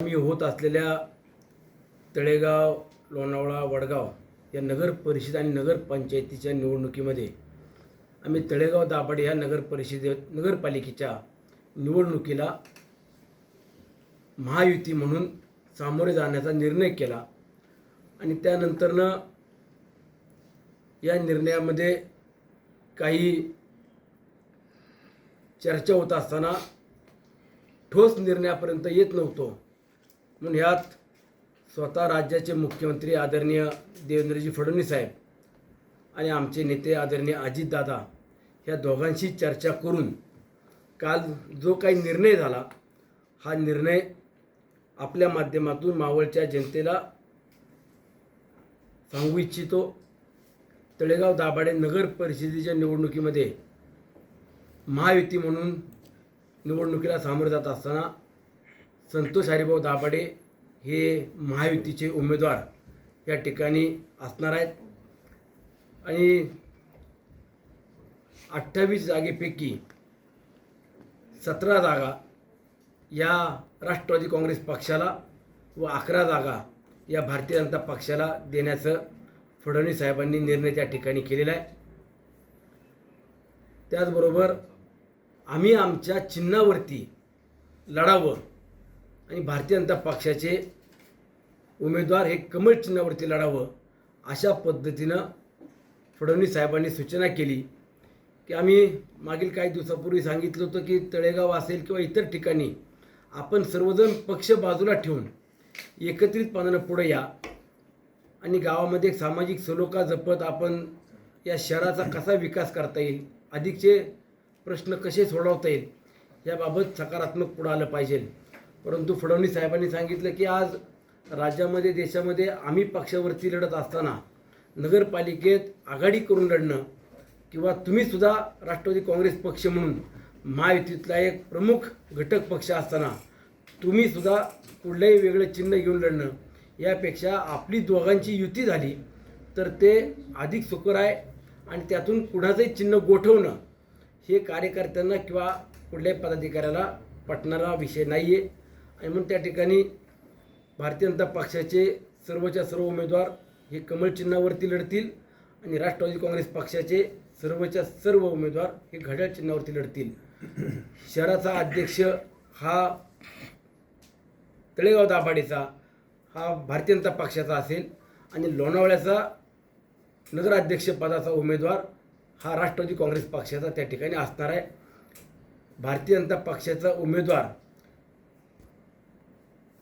आम्ही होत असलेल्या तळेगाव लोणावळा वडगाव या नगर परिषद आणि नगरपंचायतीच्या निवडणुकीमध्ये आम्ही तळेगाव दाभाडे ह्या नगर परिषदे नगरपालिकेच्या निवडणुकीला महायुती म्हणून सामोरे जाण्याचा निर्णय केला. आणि त्यानंतरनं या निर्णयामध्ये काही चर्चा होत असताना ठोस निर्णयापर्यंत येत नव्हतो. म्हणून ह्यात स्वतः राज्याचे मुख्यमंत्री आदरणीय देवेंद्रजी फडणवीस साहेब आणि आमचे नेते आदरणीय अजितदादा ह्या दोघांशी चर्चा करून काल जो काही निर्णय झाला हा निर्णय आपल्या माध्यमातून मावळच्या जनतेला सांगू इच्छितो. तळेगाव दाभाडे नगर परिषदेच्या निवडणुकीमध्ये महायुती म्हणून निवडणुकीला सामोरे जात असताना संतोष हरिभाऊ दाभाडे हे महायुतीचे उमेदवार या ठिकाणी असणार आहेत. आणि अठ्ठावीस जागेपैकी सतरा जागा या राष्ट्रवादी काँग्रेस पक्षाला व अकरा जागा या भारतीय जनता पक्षाला देण्याचं फडणवीस साहेबांनी निर्णय त्या ठिकाणी केलेला आहे. त्याचबरोबर आम्ही आमच्या चिन्हावरती लढावं आणि भारतीय जनता पक्षाचे उमेदवार हे कमळ चिन्हावरती लढावं अशा पद्धतीनं फडणवीस साहेबांनी सूचना केली की आम्ही मागील काही दिवसापूर्वी सांगितलं होतं की तळेगाव असेल किंवा इतर ठिकाणी आपण सर्वजण पक्ष बाजूला ठेवून एकत्रितपणानं पुढे या आणि गावामध्ये एक सामाजिक सलोखा जपत आपण या शहराचा कसा विकास करता येईल अधिकचे प्रश्न कसे सोडवता येईल याबाबत सकारात्मक पुढं आलं पाहिजे. परंतु फडणवीस साहेबांनी सांगितलं की आज राज्यामध्ये देशामध्ये आम्ही पक्षावरती लढत असताना नगरपालिकेत आघाडी करून लढणं किंवा तुम्हीसुद्धा राष्ट्रवादी काँग्रेस पक्ष म्हणून महायुतीतला एक प्रमुख घटक पक्ष असताना तुम्हीसुद्धा कुठलंही वेगळं चिन्ह घेऊन लढणं यापेक्षा आपली दोघांची युती झाली तर ते अधिक सुकर आहे आणि त्यातून कुणाचंही चिन्ह गोठवणं हे कार्यकर्त्यांना किंवा कुठल्याही पदाधिकाऱ्याला पटणारा विषय नाही आहे आणि म्हणून त्या ठिकाणी भारतीय जनता पक्षाचे सर्वच्या सर्व उमेदवार हे कमळ चिन्हावरती लढतील आणि राष्ट्रवादी काँग्रेस पक्षाचे सर्वच्या सर्व उमेदवार हे घड्याळ चिन्हावरती लढतील. शहराचा अध्यक्ष हा तळेगाव दाभाडेचा हा भारतीय जनता पक्षाचा असेल आणि लोणावळ्याचा नगराध्यक्षपदाचा उमेदवार हा राष्ट्रवादी काँग्रेस पक्षाचा त्या ठिकाणी असणार आहे. भारतीय जनता पक्षाचा उमेदवार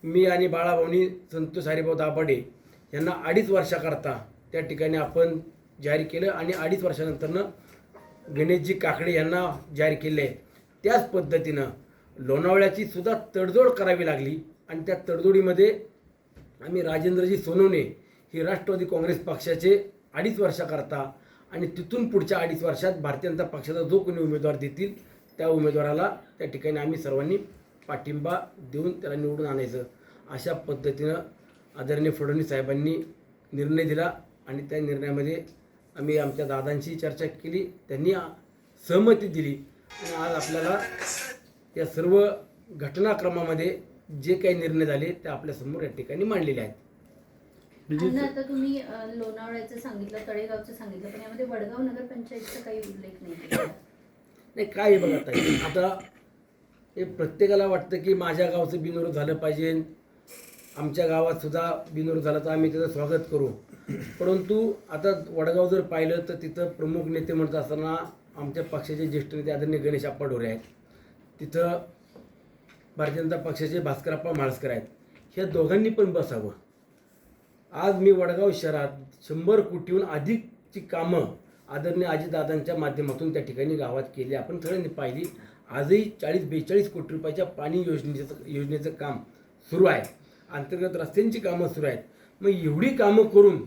मी आणि बाळाभाऊनी संतोष हरिभाऊ दाभाडे यांना अडीच वर्षाकरता त्या ठिकाणी आपण जाहीर केलं आणि अडीच वर्षानंतरनं गणेशजी काकडे यांना जाहीर केले. आहे त्याच पद्धतीनं लोणावळ्याची सुद्धा तडजोड करावी लागली आणि त्या तडजोडीमध्ये आम्ही राजेंद्रजी सोनवणे हे राष्ट्रवादी काँग्रेस पक्षाचे अडीच वर्षाकरता आणि तिथून पुढच्या अडीच वर्षात भारतीय जनता पक्षाचा जो कोणी उमेदवार देतील त्या उमेदवाराला त्या ठिकाणी आम्ही सर्वांनी पाठिंबा देऊन त्याला निवडून आणायचं. अशा पद्धतीनं आदरणीय फडणवीस साहेबांनी निर्णय दिला आणि त्या निर्णयामध्ये आम्ही आमच्या दादांशी चर्चा केली त्यांनी सहमती दिली. आणि आज आपल्याला या सर्व घटनाक्रमामध्ये जे काही निर्णय झाले ते आपल्यासमोर या ठिकाणी मांडलेले आहेत. आता तुम्ही लोणावळ्याचं सांगितलं तळेगावचं सांगितलं पण यामध्ये वडगाव नगरपंचायतचा काही उल्लेख नाही काय आहे बघा आता हे प्रत्येकाला वाटतं की माझ्या गावचं बिनविरोध झालं पाहिजे. आमच्या गावात सुद्धा बिनविरोध झाला तर आम्ही त्याचं स्वागत करू. परंतु आता वडगाव जर पाहिलं तर तिथं प्रमुख नेते म्हणत असताना आमच्या पक्षाचे ज्येष्ठ नेते आदरणीय गणेश आप्पा ढोरे आहेत. तिथं भारतीय जनता पक्षाचे भास्करप्पा म्हाळसकर आहेत. ह्या दोघांनी पण बसावं. आज मी वडगाव शहरात शंभर कोटीहून अधिकची कामं आदरणीय आजीदादांच्या माध्यमातून त्या ठिकाणी गावात केली. आपण सगळ्यांनी पाहिली. आजही चाळीस बेचाळीस कोटी रुपयाच्या पाणी योजनेचं योजनेचं काम सुरू आहे. अंतर्गत रस्त्यांची कामं सुरू आहेत. मग एवढी कामं करून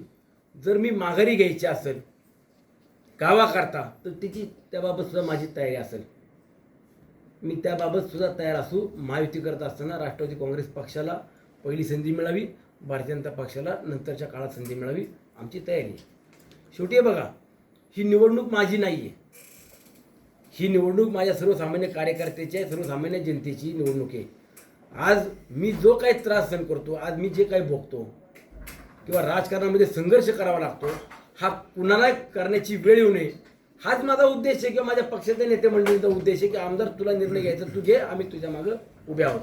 जर मी माघारी घ्यायची असेल गावाकरता तर त्याची त्याबाबतसुद्धा माझी तयारी असेल. मी त्याबाबतसुद्धा तयार असू महायुती करत असताना राष्ट्रवादी काँग्रेस पक्षाला पहिली संधी मिळावी भारतीय जनता पक्षाला नंतरच्या काळात संधी मिळावी आमची तयारी आहे. शेवटी बघा ही निवडणूक माझी नाही आहे ही निवडणूक माझ्या सर्वसामान्य कार्यकर्त्याची आहे सर्वसामान्य जनतेची निवडणूक आहे. आज मी जो काही त्रास सहन करतो आज मी जे काही भोगतो किंवा राजकारणामध्ये संघर्ष करावा लागतो हा कुणाला करण्याची वेळ येऊ नये हाच माझा उद्देश आहे किंवा माझ्या पक्षाच्या नेते मंडळीचा उद्देश आहे की आमदार तुला निर्णय घ्यायचा तू घे आम्ही तुझ्या मागं उभे आहोत.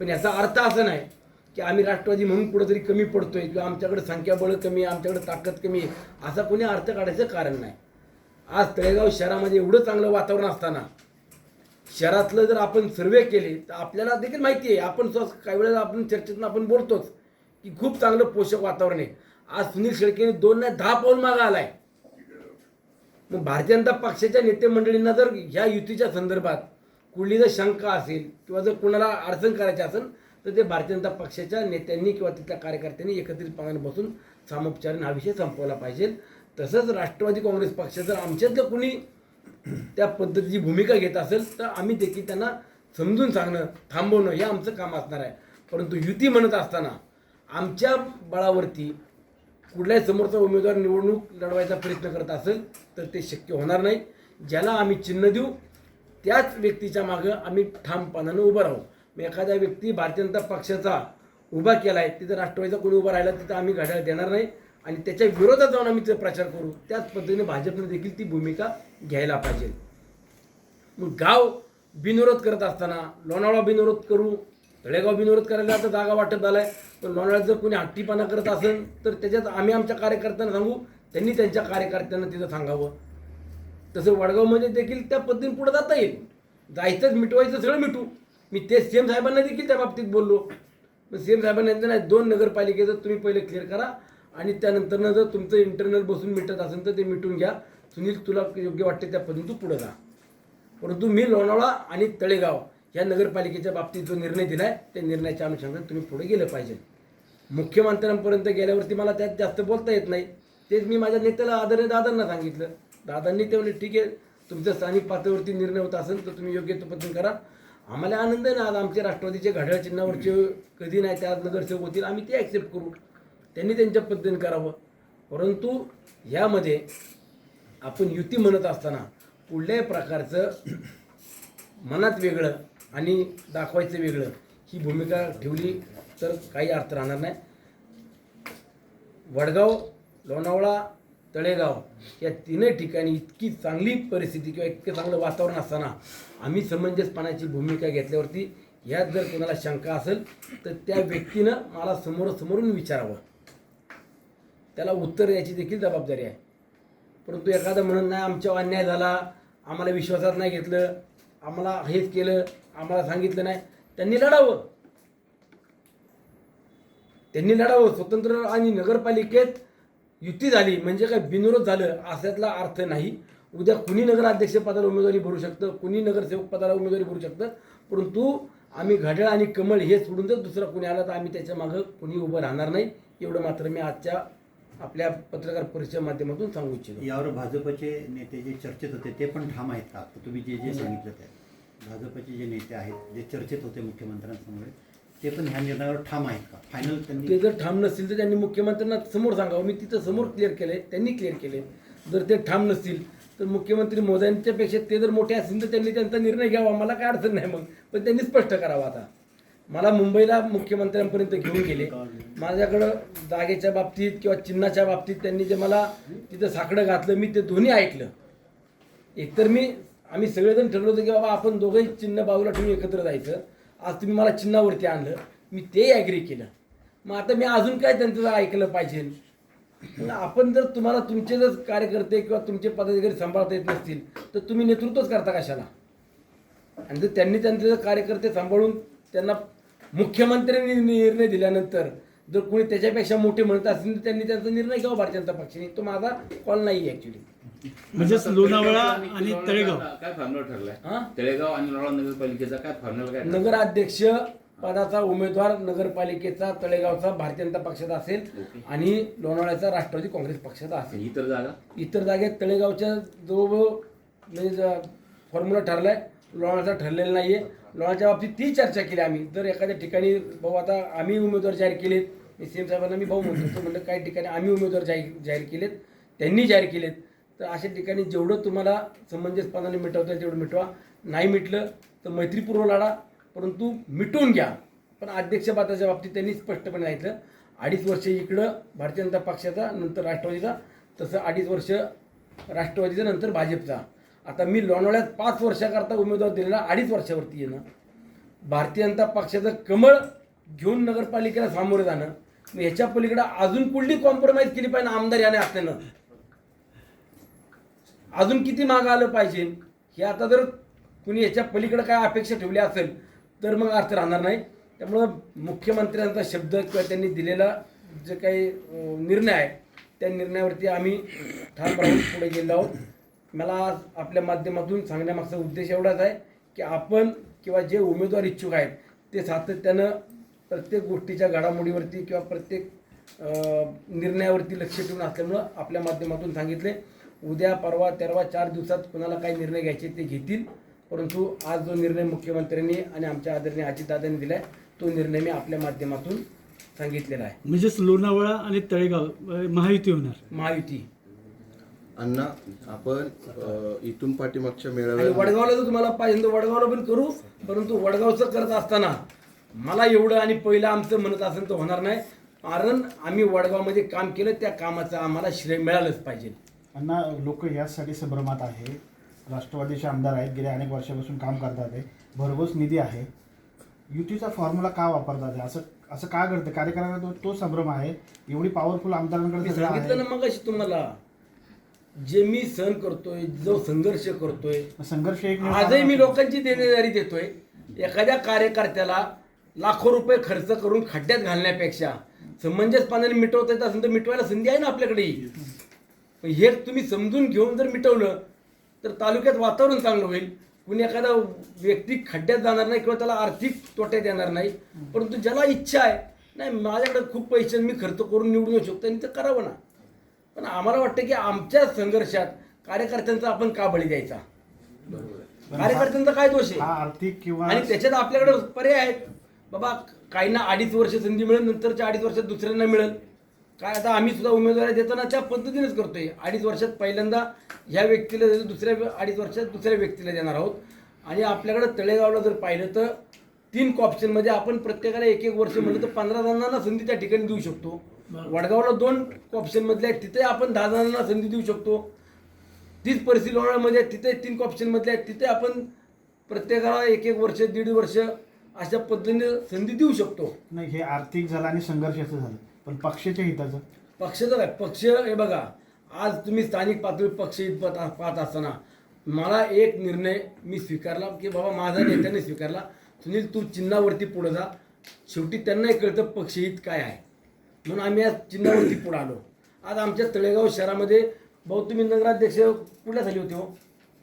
पण याचा अर्थ असा नाही की आम्ही राष्ट्रवादी म्हणून कुठेतरी कमी पडतोय किंवा आमच्याकडे संख्याबळ कमी आहे आमच्याकडे ताकद कमी आहे असा कोणी अर्थ काढायचं कारण नाही. आज तळेगाव शहरामध्ये एवढं चांगलं वातावरण असताना शहरातलं जर आपण सर्वे केले तर आपल्याला देखील माहिती आहे आपण स्वतः काही वेळेला आपण चर्चेतून आपण बोलतोच की खूप चांगलं पोषक वातावरण आहे. आज सुनील शेळकेने दोन नाही दहा पाऊल मागं आलाय. मग भारतीय जनता पक्षाच्या नेते मंडळींना जर ह्या युतीच्या संदर्भात कुठली जर शंका असेल किंवा जर कोणाला अडचण करायची असेल तर ते भारतीय जनता पक्षाच्या नेत्यांनी किंवा तिथल्या कार्यकर्त्यांनी एकत्रितपणाने बसून सामोपचाराने हा विषय संपवला पाहिजे. तसंच राष्ट्रवादी काँग्रेस पक्ष जर आमच्यातलं कुणी त्या पद्धतीची भूमिका घेत असेल तर आम्ही देखील त्यांना समजून सांगणं थांबवणं हे आमचं काम असणार आहे. परंतु युती म्हणत असताना आमच्या बळावरती कुठल्याही समोरचा उमेदवार निवडणूक लढवायचा प्रयत्न करत असेल तर ते शक्य होणार नाही. ज्याला आम्ही चिन्ह देऊ त्याच व्यक्तीच्या मागं आम्ही ठामपणानं उभं राहू. मग एखाद्या व्यक्ती भारतीय जनता पक्षाचा उभा केला आहे तिथं राष्ट्रवादीचा कोणी उभा राहिला तिथं आम्ही घड्याळ देणार नाही. आणि त्याच्या विरोधात जाऊन आम्ही ते प्रचार करू. त्याच पद्धतीने भाजपने देखील ती भूमिका घ्यायला पाहिजे. मग गाव बिनविरोध करत असताना लोणावळा बिनविरोध करू तळेगाव बिनविरोध करायला आता जागा वाटत आलाय पण लोणावळ्यात जर कोणी हट्टीपणा करत असेल तर त्याच्यात आम्ही आमच्या कार्यकर्त्यांना सांगू त्यांनी त्यांच्या कार्यकर्त्यांना तिथं सांगावं. तसं वडगावमध्ये देखील त्या पद्धतीने पुढे जाता येईल. जायचंच मिटवायचं सगळं मिटू. मी ते सीएम साहेबांना देखील त्या बाबतीत बोललो. मग सीएम साहेबांना नाही दोन नगरपालिकेचं तुम्ही पहिले क्लिअर करा. आणि त्यानंतरनं जर तुमचं इंटरनल बसून मिटत असेल तर ते मिटून घ्या. सुनील तुला योग्य वाटते त्या पद्धतीने तू पुढे जा परंतु मी लोणावळा आणि तळेगाव या नगरपालिकेच्या बाबतीत जो निर्णय दिला आहे त्या निर्णयाच्या अनुषंगाने तुम्ही पुढे गेलं पाहिजे. मुख्यमंत्र्यांपर्यंत गेल्यावरती मला त्यात जास्त बोलता येत नाही. तेच मी माझ्या नेत्याला आदरणीय दादांना सांगितलं. दादांनी ते म्हणले ठीक आहे तुमच्या स्थानिक पातळीवरती निर्णय होत असेल तर तुम्ही योग्य तो पद्धतीने करा. आम्हाला आनंद आहे ना आज आमच्या राष्ट्रवादीचे घड्याळ चिन्हावरचे कधी नाही त्या नगरसेवक होतील आम्ही ते ॲक्सेप्ट करू. त्यांनी त्यांच्या पद्धतीने करावं. परंतु यामध्ये आपण युती म्हणत असताना कुठल्याही प्रकारचं मनात वेगळं आणि दाखवायचं वेगळं ही भूमिका ठेवली तर काही अर्थ राहणार नाही. वडगाव लोणावळा तळेगाव या तीनही ठिकाणी इतकी चांगली परिस्थिती किंवा इतकं चांगलं वातावरण असताना आम्ही समंजसपणाची भूमिका घेतल्यावरती यात जर कोणाला शंका असेल तर त्या व्यक्तीनं मला समोरासमोरून विचारावं. त्याला उत्तर द्यायची देखील जबाबदारी आहे. परंतु एखादं म्हणून नाही आमच्यावर अन्याय झाला आम्हाला विश्वासात नाही घेतलं आम्हाला हेच केलं आम्हाला सांगितलं नाही त्यांनी लढावं. त्यांनी लढावं. स्वतंत्र आणि नगरपालिकेत युती झाली म्हणजे काय बिनविरोध झालं अशातला अर्थ नाही. उद्या कुणी नगराध्यक्ष पदाला उमेदवारी भरू शकतं कुणी नगरसेवक पदाला उमेदवारी भरू शकतं परंतु आम्ही घड्याळ आणि कमळ हे सोडून जर दुसरा कुणी आला तर आम्ही त्याच्या मागं कुणी उभं राहणार नाही. एवढं मात्र मी आजच्या आपल्या पत्रकार परिषदेच्या माध्यमातून सांगू इच्छितो. यावर भाजपचे नेते जे चर्चेत होते ते पण ठाम आहेत का? तुम्ही जे जे सांगितलं ते. भाजपचे जे नेते आहेत जे चर्चेत होते मुख्यमंत्र्यांसमोर ते पण ह्या निर्णयावर ठाम आहेत का? फायनल ते त्यांनी जर ठाम नसतील तर त्यांनी मुख्यमंत्र्यांना समोर सांगावं. मी तिथं समोर क्लिअर केलंय त्यांनी क्लिअर केले जर ते ठाम नसतील तर मुख्यमंत्री मोदयांच्यापेक्षा ते जर मोठे असतील तर त्यांनी त्यांचा निर्णय घ्यावा. मला काय अडचण नाही मग. पण त्यांनी स्पष्ट करावं आता. मला मुंबईला मुख्यमंत्र्यांपर्यंत घेऊन गेले. माझ्याकडं जागेच्या बाबतीत किंवा चिन्हाच्या बाबतीत त्यांनी जे मला तिथं साकडं घातलं मी ते दोन्ही ऐकलं. एकतर मी आम्ही सगळेजण ठरवलं होतं की बाबा आपण दोघंही चिन्ह बाजूला ठेवून एकत्र जायचं. आज तुम्ही मला चिन्हावरती आणलं. मी ते ॲग्री केलं. मग आता मी अजून काय त्यांचं ऐकलं पाहिजे? मग आपण जर तुम्हाला तुमचे जर कार्यकर्ते किंवा तुमचे पदाधिकारी सांभाळता येत नसतील तर तुम्ही नेतृत्वच करता कशाला? आणि जर त्यांनी त्यांचे जर कार्यकर्ते सांभाळून त्यांना मुख्यमंत्र्यांनी निर्णय दिल्यानंतर जर कोणी त्याच्यापेक्षा मोठे म्हणत असतील तर त्यांनी त्यांचा निर्णय घ्यावा भारतीय जनता पक्षाने. तो माझा कॉल नाही ॲक्च्युली म्हणजेच लोणावळा आणि तळेगाव. काय फॉर्म्युला ठरलाय? हां? तळेगाव आणि लोणावळा नगरपालिकेचा काय फॉर्म्युला काय ठरलाय? नगराध्यक्ष पदाचा उमेदवार नगरपालिकेचा तळेगावचा भारतीय जनता पक्षाचा असेल. आणि लोणावळ्याचा राष्ट्रवादी काँग्रेस पक्षाचा असेल. ही तर जागा? इतर जागेत तळेगावच्या जवळजवळ म्हणजे फॉर्म्युला ठरलाय. लोणाचा ठरलेला आहे लोणाच्या बाबतीत ती चर्चा केली आम्ही. जर एखाद्या ठिकाणी भाऊ आता आम्ही उमेदवार जाहीर केलेत. मी सीएम साहेबांना मी भाऊ म्हणतो. तो म्हणलं काही ठिकाणी आम्ही उमेदवार जाहीर जाहीर केलेत. त्यांनी जाहीर केलेत. तर अशा ठिकाणी जेवढं तुम्हाला समंजसपणाने मिटवता येईल तेवढं मिटवा. नाही मिटलं तर मैत्रीपूर्व लढा. परंतु मिटवून घ्या. पण अध्यक्षपदाच्या बाबतीत त्यांनी स्पष्टपणे सांगितलं अडीच वर्ष इकडं भारतीय जनता पक्षाचा नंतर राष्ट्रवादीचा. तसं अडीच वर्ष राष्ट्रवादीचा नंतर भाजपचा. आता मी लोणावळ्यात पाच वर्षाकरता उमेदवार दिलेला अडीच वर्षावरती येणं भारतीय जनता पक्षाचं कमळ घेऊन नगरपालिकेला सामोरं जाणं मग ह्याच्या पलीकडे अजून कुठली कॉम्प्रोमाइज केली पाहिजे आमदार याने असल्यानं? अजून किती मागं आलं पाहिजे? हे आता जर कुणी याच्या पलीकडे काय अपेक्षा ठेवली असेल तर मग अर्थ राहणार नाही. त्यामुळं मुख्यमंत्र्यांचा शब्द किंवा त्यांनी दिलेला जे काही निर्णय आहे त्या निर्णयावरती आम्ही ठाम राहून पुढे गेलो आहोत. मला आज आपल्या माध्यमातून सांगण्यामागचा उद्देश एवढाच आहे की आपण किंवा जे उमेदवार इच्छुक आहेत ते सातत्यानं प्रत्येक गोष्टीच्या घडामोडीवरती किंवा प्रत्येक निर्णयावरती लक्ष ठेवून असल्यामुळं आपल्या माध्यमातून सांगितले. उद्या परवा तेरवा चार दिवसात कोणाला काही निर्णय घ्यायचे ते घेतील. परंतु आज जो निर्णय मुख्यमंत्र्यांनी आणि आमच्या आदरणीय अजितदादांनी दिला आहे तो निर्णय मी आपल्या माध्यमातून सांगितलेला आहे. म्हणजेच लोणावळा आणि तळेगाव महायुती होणार. महायुती. अण्णा आपण अ, इथून पाठीमागच्या आणि मेळाव्यात वडगावला जर तुम्हाला पाहिजे तर वडगावला पण करू परंतु वडगावचं करत असताना मला एवढं आणि पहिलं आमचं म्हणत असेल तर होणार नाही. कारण आम्ही वडगावमध्ये काम केलं त्या कामाचं आम्हाला श्रेय मिळालंच पाहिजे. अण्णा लोक यासाठी संभ्रमात आहे. राष्ट्रवादीचे आमदार आहेत गेल्या अनेक वर्षापासून काम करतात आहे. भरघोस निधी आहे. युतीचा फॉर्म्युला का वापरतात आहे? असं असं का घडतं? कार्यकर्त्यांना तो तो संभ्रम आहे. एवढी पॉवरफुल मी आमदारांकडे सगळं सांगितलं ना आहे मग तुम्हाला. जे मी सहन करतोय जो संघर्ष करतोय संघर्ष एक आजही मी लोकांची देणेदारी देतोय. एखाद्या कार्यकर्त्याला लाखो रुपये खर्च करून खड्ड्यात घालण्यापेक्षा समंजसपणाने मिटवता येत असेल तर मिटवायला संधी आहे ना आपल्याकडे? पण हे तुम्ही समजून घेऊन जर मिटवलं तर तालुक्यात वातावरण चांगलं होईल. कुणी एखादा व्यक्ती खड्ड्यात जाणार नाही किंवा त्याला आर्थिक तोट्यात येणार नाही. परंतु ज्याला इच्छा आहे नाही माझ्याकडे खूप पैसे मी खर्च करून निवडून येऊ शकतो आणि ते करावं ना. पण आम्हाला वाटतं की आमच्या संघर्षात कार्यकर्त्यांचा आपण का बळी द्यायचा? कार्यकर्त्यांचा काय दोष आहे? आर्थिक किंवा आणि त्याच्यात आपल्याकडे पर्याय आहेत. बाबा काहींना अडीच वर्ष संधी मिळेल नंतरच्या अडीच वर्षात दुसऱ्यांना मिळेल. काय आता आम्ही सुद्धा उमेदवारी देताना त्या पद्धतीनेच करतोय. अडीच वर्षात पहिल्यांदा ह्या व्यक्तीला देतो दुसऱ्या अडीच वर्षात दुसऱ्या व्यक्तीला देणार आहोत. आणि आपल्याकडे तळेगावला जर पाहिलं तर तीन ऑप्शनमध्ये आपण प्रत्येकाला एक एक वर्ष म्हणलं तर पंधरा जणांना संधी त्या ठिकाणी देऊ शकतो. वडगावला दोन ऑप्शनमधले आहेत. तिथे आपण दहा जणांना संधी देऊ शकतो. तीच परिस्थिती लोणावळ्यामध्ये आहे, तिथे तीन ऑप्शनमधले आहेत. तिथे आपण प्रत्येकाला एक एक वर्ष दीड वर्ष अशा पद्धतीने संधी देऊ शकतो. नाही हे आर्थिक झालं आणि संघर्षाचं झालं. पण पक्षाच्या हिताचं? पक्षाचं काय पक्ष हे बघा आज तुम्ही स्थानिक पातळी पक्ष हित पाहत पाहत असताना मला एक निर्णय मी स्वीकारला की बाबा माझा नेत्याने स्वीकारला. सुनील तू चिन्हावरती पुढे जा. शेवटी त्यांनाही कळतं पक्षहित काय आहे. म्हणून आम्ही आज चिन्हावरती पुढे आलो. आज आमच्या तळेगाव शहरामध्ये भाऊ तुम्ही नगराध्यक्ष कुठल्या झाली होते हो?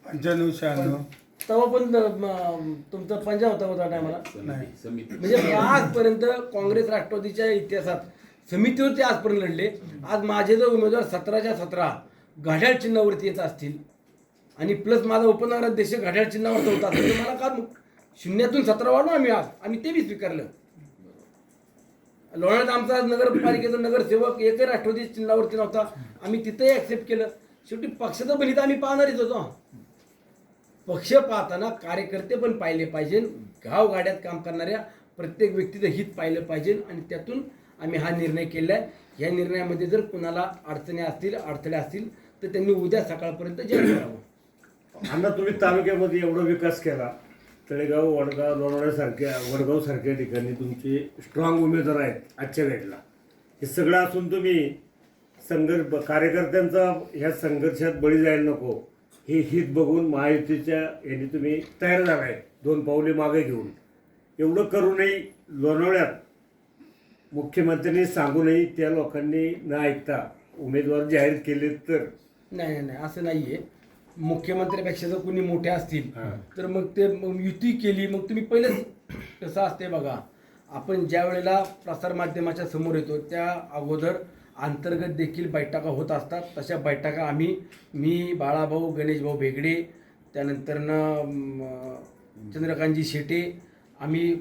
पंच्याण्णव शहाण्णव. तेव्हा पण म, तुमचा पंजा होता होता टायमाला? समिती समिती म्हणजे आजपर्यंत काँग्रेस राष्ट्रवादीच्या इतिहासात समितीवरती आजपर्यंत लढले. आज माझे जर उमेदवार सतराच्या सतरा घड्याळ चिन्हावरती येत असतील आणि प्लस माझा उपनगराध्यक्ष घड्याळ चिन्हावरती होता असेल तर मला का शून्यातून सतरा वाढलो आम्ही आज. आम्ही ते बी स्वीकारलं. लोळ्यात आमचा नगरपालिकेचा नगरसेवक एकही राष्ट्रवादी चिन्हावरती नव्हता. आम्ही तिथंही ऍक्सेप्ट केलं. शेवटी पक्षाचं बलित आम्ही पाहणारच होतो. पक्ष पाहताना कार्यकर्ते पण पाहिले पाहिजे. गावगाड्यात काम करणाऱ्या प्रत्येक व्यक्तीचं हित पाहिलं पाहिजे आणि त्यातून आम्ही हा निर्णय केला आहे या निर्णयामध्ये जर कुणाला अडचणी असतील अडथळे असतील तर त्यांनी उद्या सकाळपर्यंत जाहीर करावं. अण्णा तुम्ही तालुक्यामध्ये एवढा विकास केला. तळेगाव वडगाव लोणावळ्यासारख्या वडगावसारख्या ठिकाणी तुमचे स्ट्रॉंग उमेदवार आहेत आजच्या वेळेला. हे सगळं असून तुम्ही संघर्ष कार्यकर्त्यांचा ह्या संघर्षात बळी जायला नको. हे हित बघून महायुतीच्या यांनी तुम्ही तयार झाला आहे. दोन पावले मागे घेऊन. एवढं करूनही लोणावळ्यात मुख्यमंत्र्यांनी सांगूनही त्या लोकांनी न ऐकता उमेदवार जाहीर केले तर. नाही नाही नाही असं नाही आहे मुख्यमंत्र्यापेक्षा जर कोणी मोठे असतील. तर मग ते मग युती केली मग तुम्ही पहिलेच कसं असते बघा. आपण ज्या वेळेला प्रसारमाध्यमाच्या समोर येतो त्या अगोदर अंतर्गत देखील बैठका होत असतात. तशा बैठका आम्ही मी बाळाभाऊ गणेशभाऊ भेगडे त्यानंतरनं चंद्रकांतजी शेटे आम्ही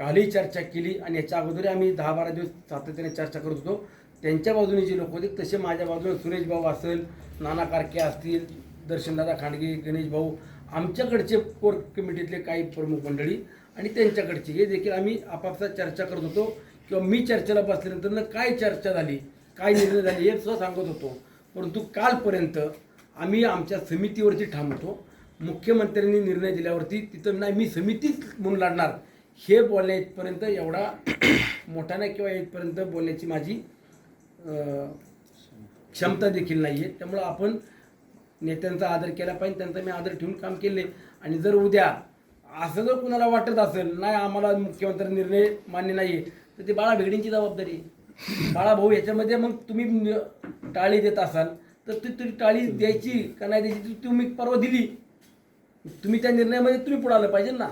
कालही चर्चा केली आणि याच्या अगोदर आम्ही दहा बारा दिवस सातत्याने चर्चा करत होतो. त्यांच्या बाजूने जे लोक होते तसे माझ्या बाजूने सुरेश भाऊ असेल नाना कारके असतील दर्शनदादा खांडगे गणेश भाऊ आमच्याकडचे कोर कमिटीतले काही प्रमुख मंडळी आणि त्यांच्याकडची. हे देखील आम्ही आपापसात चर्चा करत होतो किंवा मी चर्चेला बसल्यानंतर काय चर्चा झाली काय निर्णय झाले हे सुद्धा सांगत होतो. परंतु कालपर्यंत आम्ही आमच्या समितीवरती थांबतो. मुख्यमंत्र्यांनी निर्णय दिल्यावरती तिथं नाही मी समितीच म्हणून लढणार हे बोलण्या इथपर्यंत एवढा मोठ्याने नाही किंवा इथपर्यंत बोलण्याची माझी क्षमता देखील नाही आहे त्यामुळं आपण नेत्यांचा आदर केला पाहिजे त्यांचा मी आदर ठेवून काम केले. आणि जर उद्या असं जर कुणाला वाटत असेल नाही आम्हाला मुख्यमंत्री निर्णय मान्य नाही आहे तर ते बाळा भेगडींची जबाबदारी आहे. बाळा भाऊ याच्यामध्ये मग तुम्ही टाळी देत असाल तर ती तरी टाळी द्यायची का नाही द्यायची ती तुम्ही परवा दिली. तुम्ही त्या निर्णयामध्ये तुम्ही पुढे आलं पाहिजे ना.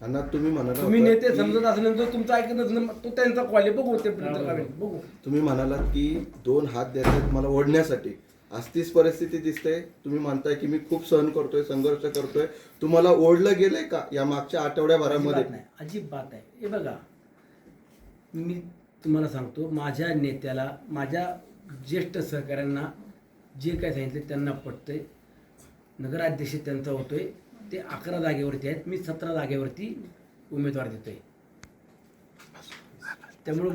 अण्णा तुम्ही म्हणाला तुम्ही नेते समजत असल्यानंतर तुमचं ऐकत नसलं तो त्यांचा कॉल आहे. बघू ते बघू. तुम्ही म्हणालात की दोन हात देतात मला ओढण्यासाठी. आज तीच परिस्थिती दिसते. तुम्ही म्हणताय की मी खूप सहन करतोय संघर्ष करतोय. तुम्हाला ओढलं गेलंय का या मागच्या आठवड्याभरामध्ये अजिबात नाही. अजिबात आहे हे बघा मी तुम्हाला सांगतो माझ्या नेत्याला माझ्या ज्येष्ठ सहकाऱ्यांना जे काय सांगितलं त्यांना पटतंय. नगराध्यक्ष त्यांचा होतोय. ते अकरा जागेवरती आहेत. मी सतरा जागेवरती उमेदवार देतोय. त्यामुळं